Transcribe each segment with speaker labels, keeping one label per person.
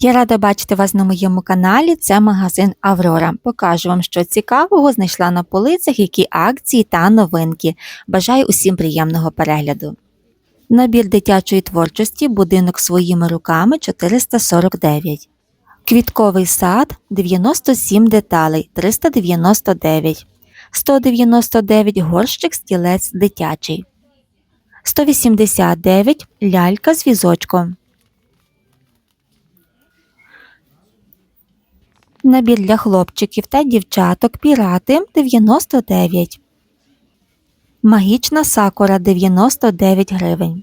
Speaker 1: Я рада бачити вас на моєму каналі. Це магазин Аврора. Покажу вам, що цікавого знайшла на полицях, які акції та новинки. Бажаю усім приємного перегляду. Набір дитячої творчості Будинок своїми руками 449. Квітковий сад 97 деталей 399. 199 горщик стілець дитячий. 189 лялька з візочком. Набір для хлопчиків та дівчаток пірати 99. Магічна сакура 99 гривень.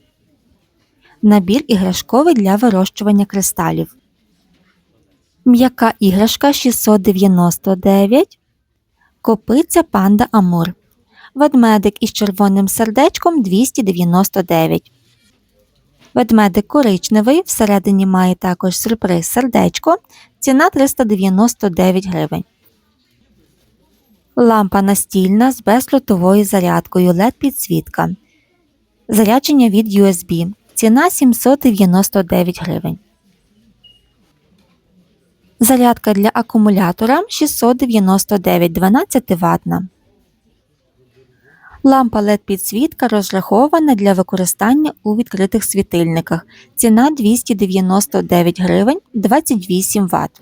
Speaker 1: Набір іграшковий для вирощування кристалів. М'яка іграшка 699. Копиця панда Амур. Ведмедик із червоним сердечком 299. Ведмедик коричневий. Всередині має також сюрприз сердечко. Ціна 399 гривень. Лампа настільна з безлютовою зарядкою LED підсвітка. Зарядження від USB. Ціна 799 гривень. Зарядка для акумулятора 699 12 ватна. Лампа LED підсвітка розрахована для використання у відкритих світильниках. Ціна 299 гривень 28 Вт.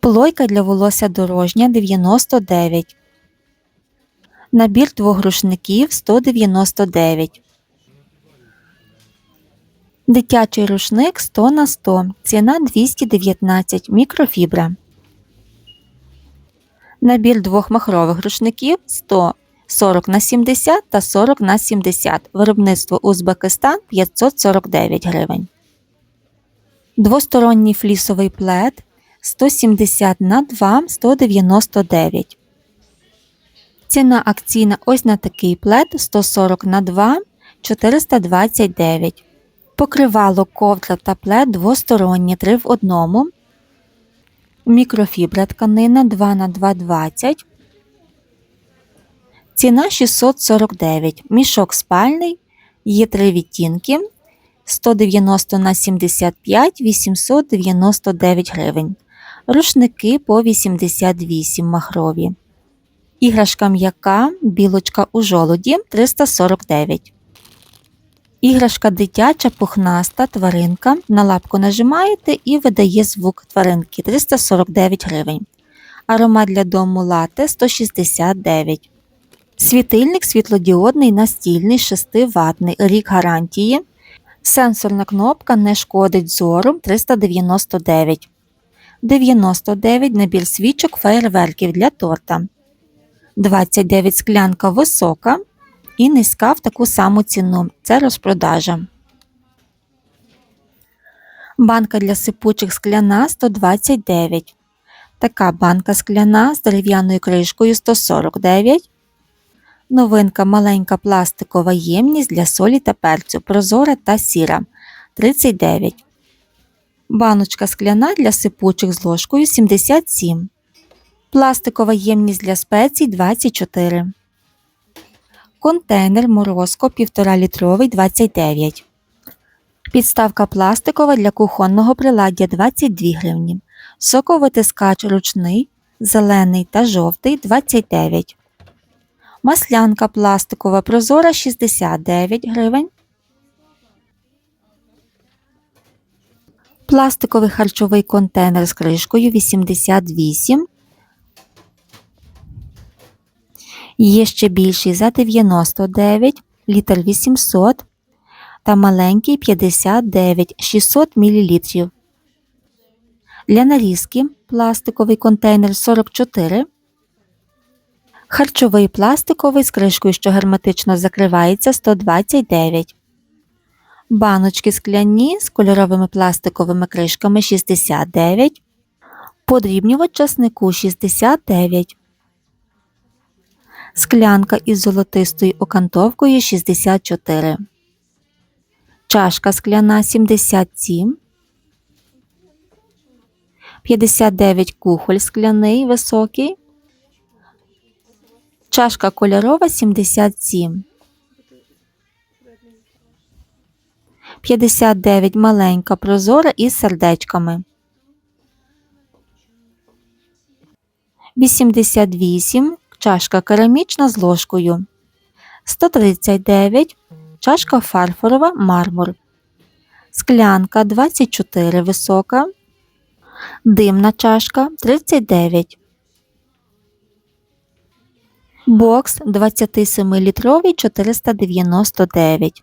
Speaker 1: Плойка для волосся дорожня 99. Набір двох рушників 199. Дитячий рушник 100 на 100. Ціна 219 мікрофібра. Набір двох махрових рушників 100 40 на 70 та 40 на 70. Виробництво Узбекистан 549 гривень. Двосторонній флісовий плед 170 на 2 199. Ціна акційна ось на такий плед 140 на 2 429. Покривало ковдра та плед двосторонні 3 в одному. Мікрофібра тканина 2 на 220. Ціна 649. Мішок спальний. Є три відтінки. 190 на 75 899 гривень. Рушники по 88 махрові. Іграшка м'яка, білочка у жолуді 349. Іграшка дитяча, пухнаста тваринка. На лапку нажимаєте і видає звук тваринки 349 гривень. Аромат для дому лате 169. Світильник світлодіодний настільний 6 ватний рік гарантії. Сенсорна кнопка не шкодить зору 399. 99 набір свічок феєрверків для торта. 29 склянка висока і низька в таку саму ціну. Це розпродажа. Банка для сипучих скляна 129. Така банка скляна з дерев'яною кришкою 149. Новинка маленька пластикова ємність для солі та перцю, прозора та сіра 39. Баночка скляна для сипучих з ложкою 77. Пластикова ємність для спецій 24. Контейнер морозко 1,5 літровий 29. Підставка пластикова для кухонного приладдя 22 гривні. Соковитискач ручний, зелений та жовтий 29. Маслянка пластикова прозора 69 гривень. Пластиковий харчовий контейнер з кришкою 88. Є ще більший за 99, літр 800 та маленький 59 600 мл. Для нарізки пластиковий контейнер 44 Харчовий пластиковий з кришкою, що герметично закривається 129. Баночки скляні з кольоровими пластиковими кришками 69. Подрібнювач часнику 69. Склянка із золотистою окантовкою 64. Чашка скляна 77. 59 кухоль скляний високий. Чашка кольорова 77. 59 маленька прозора із сердечками. 88 чашка керамічна з ложкою. 139 чашка фарфорова мармур. Склянка 24 висока. Димна чашка 39. Бокс 27-літровий 499.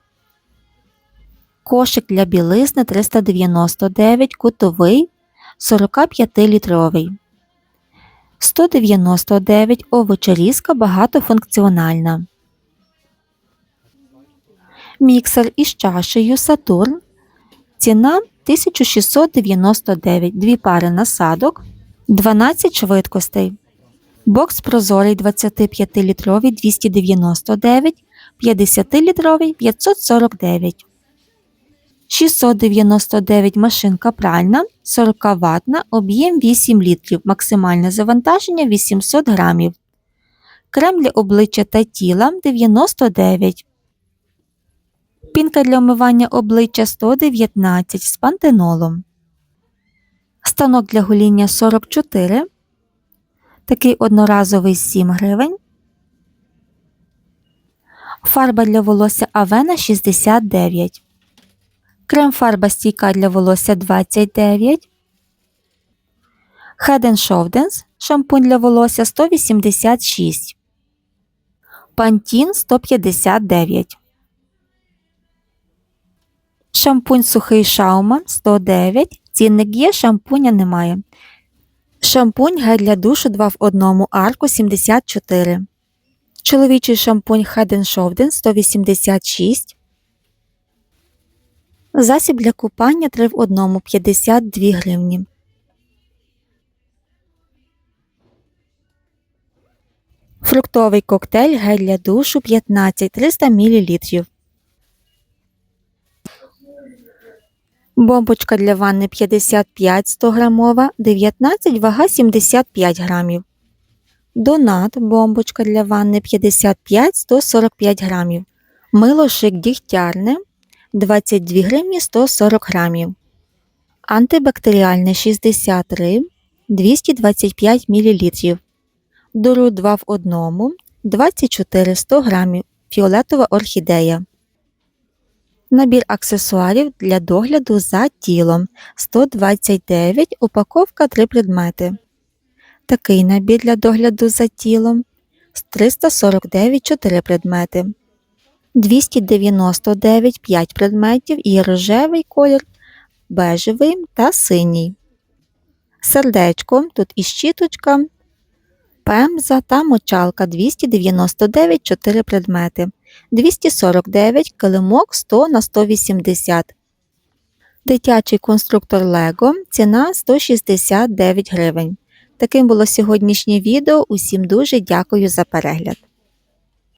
Speaker 1: Кошик для білизни 399, кутовий 45-літровий. 199 овочерізка багатофункціональна. Міксер із чашею Сатурн. Ціна 1699. Дві пари насадок. 12 швидкостей. Бокс прозорий 25-літровий 299, 50-літровий 549. 699 машинка пральна, 40 ватна, об'єм 8 літрів, максимальне завантаження 800 грамів. Крем для обличчя та тіла 99. Пінка для омивання обличчя 119 з пантенолом. Станок для гоління 44. Такий одноразовий 7 гривень. Фарба для волосся Авена 69. Крем-фарба стійка для волосся 29. Head Shoulders шампунь для волосся 186. Пантін 159. Шампунь сухий шаума 109. Цінник є, шампуня немає. Шампунь гель для душу 2 в 1 арку 74. Чоловічий шампунь Head Shoulders 186. Засіб для купання 3 в 1 52 гривні. Фруктовий коктейль гель для душу 15 300 мл. Бомбочка для ванни 55 100 грамова, 19 вага 75 грамів. Донат бомбочка для ванни 55 145 грамів. Мило шик дігтярне 22 гривні 140 грамів. Антибактеріальне 63 225 мл. Дуру 2 в 1 24 100 грамів. Фіолетова орхідея. Набір аксесуарів для догляду за тілом 129 упаковка 3 предмети. Такий набір для догляду за тілом 349 4 предмети. 299 5 предметів і рожевий колір, бежевий та синій. Сердечко тут і щіточка, пемза та мочалка 299 4 предмети. 249 килимок 100 на 180. Дитячий конструктор Лего ціна 169 гривень. Таким було сьогоднішнє відео. Усім дуже дякую за перегляд.